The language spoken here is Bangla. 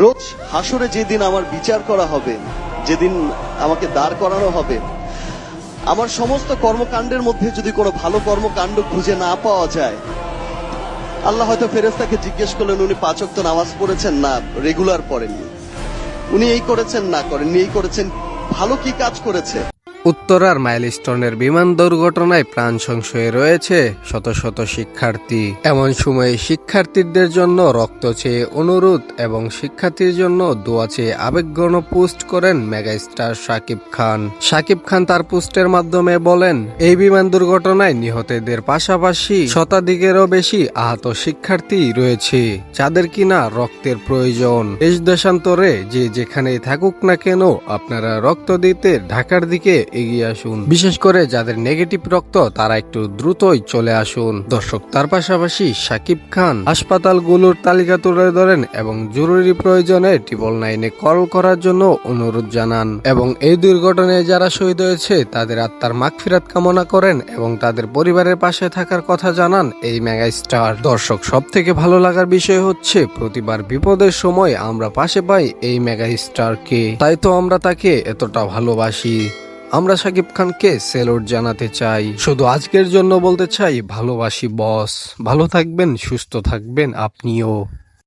রোজ হাসরে যেদিন আমার বিচার করা হবে, যেদিন আমাকে দাঁড় করানো হবে, আমার সমস্ত কর্মকাণ্ডের মধ্যে যদি কোনো ভালো কর্মকাণ্ড খুঁজে না পাওয়া যায়, আল্লাহ হয়তো ফেরেস্তাকে জিজ্ঞেস করলেন, উনি পাঁচক তো নামাজ পড়েছেন? না, রেগুলার পড়েননি। উনি এই করেছেন, না করেননি। এই করেছেন, ভালো কি কাজ করেছে? উত্তরার মাইলস্টোনের বিমান দুর্ঘটনায় প্রাণ সংশয়ে রয়েছে শত শত শিক্ষার্থী। এমন সময়ে শিক্ষার্থীদের জন্য রক্ত চেয়ে অনুরোধ এবং শিক্ষার্থীর জন্য দোয়া চেয়ে আবেগঘন পোস্ট করেন মেগাস্টার শাকিব খান। শাকিব খান তার পোস্টের মাধ্যমে বলেন, এই বিমান দুর্ঘটনায় নিহতদের পাশাপাশি শতাধিকেরও বেশি আহত শিক্ষার্থী রয়েছে, যাদের কিনা রক্তের প্রয়োজন। দেশ দেশান্তরে যে যেখানেই থাকুক না কেন, আপনারা রক্ত দিতে ঢাকার দিকে এগিয়ে আসুন। বিশেষ করে যাদের নেগেটিভ রক্ত, তারা একটু দ্রুতই চলে আসুন। দর্শক, তার পাশাপাশি সাকিব খান হাসপাতালগুলোর তালিকা তুলে ধরেন এবং জরুরি প্রয়োজনে ট্রিপল নাইনে কল করার জন্য অনুরোধ জানান। এবং এই দুর্ঘটনায় যারা শহীদ হয়েছে, তাদের আত্মার মাগফিরাত কামনা করেন এবং তাদের পরিবারের পাশে থাকার কথা জানান এই মেগা স্টার দর্শক সব থেকে ভালো লাগার বিষয় হচ্ছে, প্রতিবার বিপদের সময় আমরা পাশে পাই এই মেগা স্টারকে তাই তো আমরা তাকে এতটা ভালোবাসি। আমরা শাকিব খানকে সেলুট জানাতে চাই। শুধু আজকের জন্য বলতে চাই, ভালোবাসি বস। ভালো থাকবেন, সুস্থ থাকবেন, আপনিও।